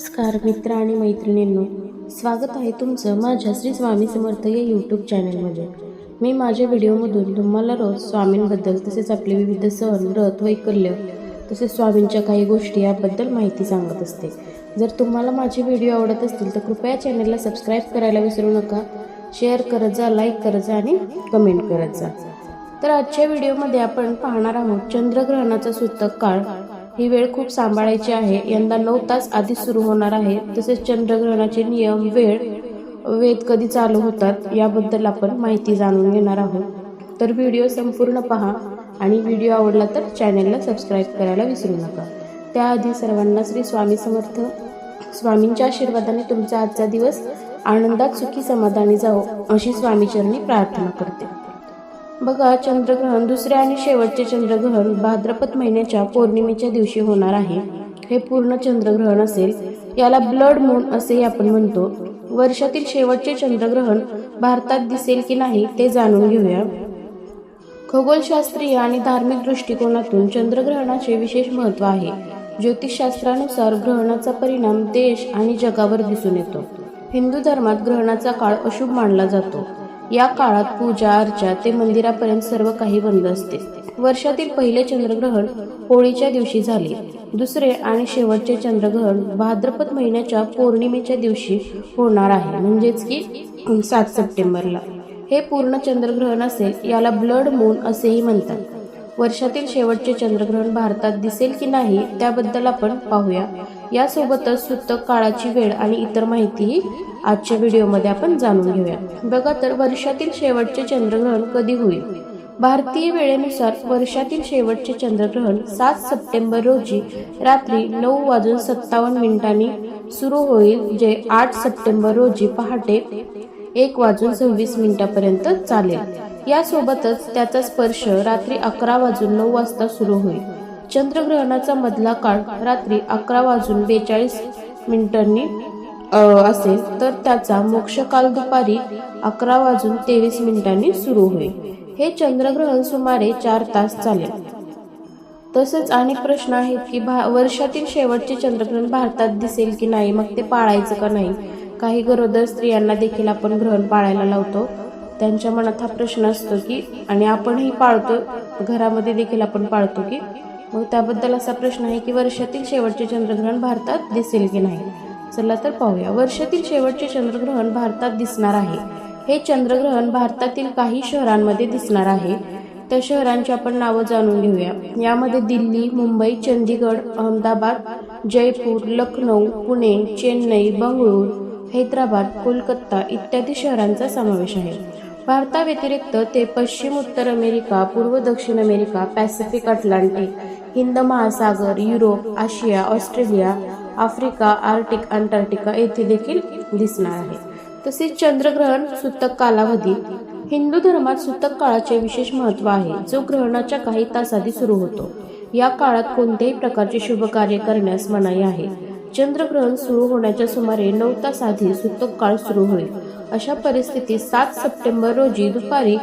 नमस्कार मित्र आणि मैत्रिणींनो. स्वागत आहे तुमचं माझ्या श्री स्वामी समर्थ या यूट्यूब चॅनलमध्ये मी माझ्या व्हिडिओमधून तुम्हाला रोज स्वामींबद्दल तसेच आपले विविध सण व्रत वैकल्य तसेच स्वामींच्या काही गोष्टी याबद्दल माहिती सांगत असते. जर तुम्हाला माझे व्हिडिओ आवडत असतील तर कृपया चॅनलला सबस्क्राईब करायला विसरू नका. शेअर करत जा लाईक करत जा आणि कमेंट करत जा. तर आजच्या व्हिडिओमध्ये आपण पाहणार आहोत चंद्रग्रहणाचा सूतक काळ. ही वेळ खूप सांभाळायची आहे. यंदा नऊ तास आधी सुरू होणार आहे. तसेच चंद्रग्रहणाचे नियम वेळ वेद कधी चालू होतात याबद्दल आपण माहिती जाणून घेणार आहोत. तर व्हिडिओ संपूर्ण पहा आणि व्हिडिओ आवडला तर चॅनेलला सबस्क्राईब करायला विसरू नका. त्याआधी सर्वांना श्री स्वामी समर्थ स्वामींच्या आशीर्वादाने तुमचा आजचा दिवस आनंदात सुखी समाधानी जाओ अशी स्वामीचरणी प्रार्थना करते. बघा चंद्रग्रहण दुसरे आणि शेवटचे चंद्रग्रहण भाद्रपद महिन्याच्या पौर्णिमेच्या दिवशी होणार आहे. हे पूर्ण चंद्रग्रहण असेल याला ब्लड मून असेही आपण म्हणतो. वर्षातील शेवटचे चंद्रग्रहण भारतात दिसेल की नाही ते जाणून घेऊया. खगोलशास्त्रीय आणि धार्मिक दृष्टिकोनातून चंद्रग्रहणाचे विशेष महत्त्व आहे. ज्योतिषशास्त्रानुसार ग्रहणाचा परिणाम देश आणि जगावर दिसून येतो. हिंदू धर्मात ग्रहणाचा काळ अशुभ मानला जातो. या काळात पूजा अर्चा ते मंदिरापर्यंत सर्व काही बंद असते. वर्षातील पहिले चंद्रग्रहण होळीच्या दिवशी झाले. दुसरे आणि शेवटचे चंद्रग्रहण भाद्रपद महिन्याच्या पौर्णिमेच्या दिवशी होणार आहे. म्हणजेच की सात सप्टेंबरला. हे पूर्ण चंद्रग्रहण असेल याला ब्लड मून असेही म्हणतात. वर्षातील शेवटचे चंद्रग्रहण भारतात दिसेल की नाही त्याबद्दल आपण पाहूया. यासोबतच सुतक काळाची वेळ आणि इतर माहितीही आजच्या व्हिडिओमध्ये आपण जाणून घेऊया. बघा तर वर्षातील शेवटचे चंद्रग्रहण कधी होईल? भारतीय वेळेनुसार वर्षातील शेवटचे चंद्रग्रहण सात सप्टेंबर रोजी रात्री नऊ वाजून सत्तावन्न मिनिटांनी सुरू होईल जे आठ सप्टेंबर रोजी पहाटे एक वाजून सव्वीस मिनिटापर्यंत चालेल. यासोबतच त्याचा स्पर्श रात्री अकरा वाजून नऊ वाजता सुरू होईल. चंद्रग्रहणाचा मधला काळ रात्री अकरा वाजून बेचाळीस मिनिटांनी असेल. तर त्याचा मोक्षकाल दुपारी अकरा वाजून तेवीस मिनिटांनी सुरू होईल. हे चंद्रग्रहण सुमारे चार तास चालेल. तसंच अनेक प्रश्न आहेत की भा वर्षातील शेवटचे चंद्रग्रहण भारतात दिसेल की नाही मग ते पाळायचं का नाही? काही गरोदर स्त्रियांना देखील आपण ग्रहण पाळायला लावतो. त्यांच्या मनात हा प्रश्न असतो की आणि आपणही पाळतो घरामध्ये देखील आपण पाळतो की मग त्याबद्दल असा प्रश्न आहे की वर्षातील शेवटचे चंद्रग्रहण भारतात दिसेल की नाही? चला तर पाहूया. वर्षातील शेवटचे चंद्रग्रहण भारतात दिसणार आहे. हे चंद्रग्रहण भारतातील काही शहरांमध्ये दिसणार आहे. त्या शहरांची आपण नावं जाणून घेऊया. यामध्ये दिल्ली मुंबई चंदीगड अहमदाबाद जयपूर लखनौ पुणे चेन्नई बंगळूर हैदराबाद कोलकाता इत्यादी शहरांचा समावेश आहे. भारताव्यतिरिक्त ते पश्चिम उत्तर अमेरिका पूर्व दक्षिण अमेरिका पॅसिफिक अटलांटिक हिंद महासागर Europe Asia Australia Africa Arctic Antarctica येथे देखील दिसणार आहे. तसेच चंद्रग्रहण सुतक कालावधी हिंदू धर्मात सुतक काळाचे विशेष महत्त्व आहे जो ग्रहणाच्या काही तास आधी सुरू होतो. या काळात कोणत्याही प्रकारचे शुभ कार्य करण्यास मनाई आहे. चंद्रग्रहण सुरू होण्याच्या सुमारे नऊ तास आधी सुतक काळ सुरू होईल. अशा परिस्थितीत सात सप्टेंबर रोजी दुपारी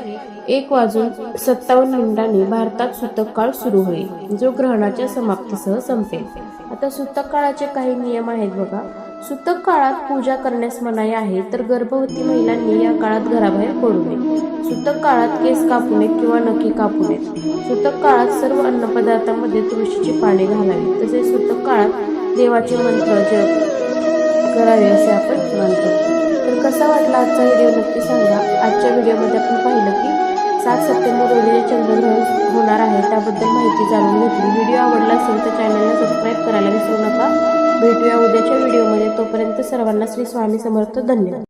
एक वाजून सत्तावन्न मिनिटांनी भारतात सुतक काळ सुरू होईल जो ग्रहणाच्या समाप्तीसह संपेल. आता सुतक काळाचे काही नियम आहेत बघा. सुतक काळात पूजा करण्यास मनाई आहे तर गर्भवती महिलांनी या काळात घराबाहेर पडू नये. सुतक काळात केस कापू नये किंवा नखे कापू नये. सुतक काळात सर्व अन्नपदार्थांमध्ये तुळशीची पाने घालावी तसेच सुतक काळात देवाचे मंत्र जप करावे असे आपण मानतो. तर कसा वाटला आजचा व्हिडिओ नक्की सांगा. आजच्या व्हिडिओमध्ये आपण पाहिलं की सात सप्टेंबर रोजी जे चंद्रग्रहण होणार आहे त्याबद्दल माहिती जाणून घेतली. व्हिडिओ आवडला असेल तर चॅनलला सबस्क्राईब करायला विसरू नका. भेटूया उद्याच्या व्हिडिओमध्ये. तोपर्यंत सर्वांना श्री स्वामी समर्थ. धन्यवाद.